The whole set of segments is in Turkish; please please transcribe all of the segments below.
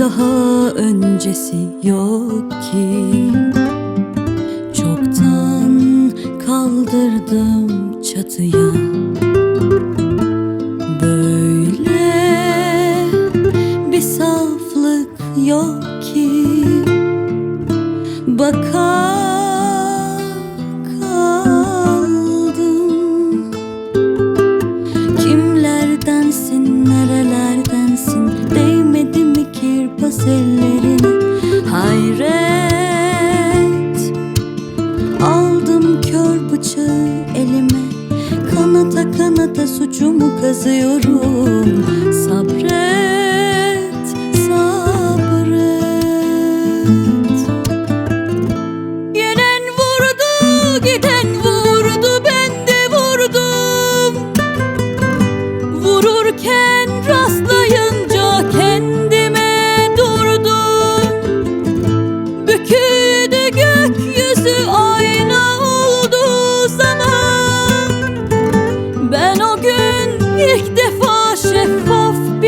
daha öncesi yok ki. Çoktan kaldırdım çatıya. Böyle bir saflık yok ki. Baka Kanata suçumu kazıyorum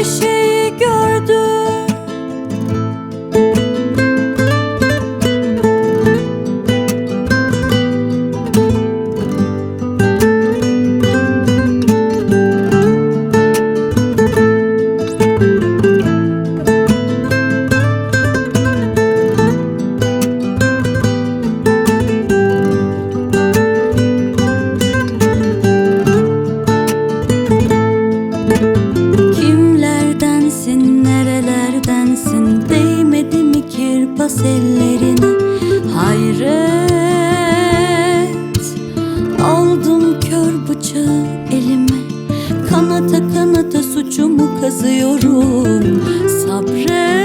bir kirpas ellerine Hayret. Aldım kör bıçağı elime Kanata kanata suçumu kazıyorum. Sabret,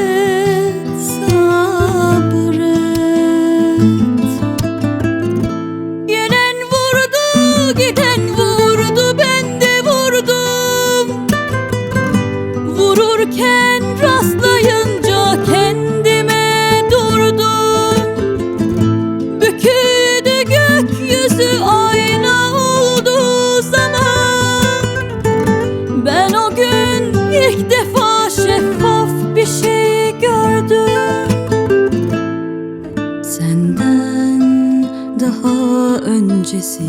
ilk defa şeffaf bir şey gördüm. Senden daha öncesi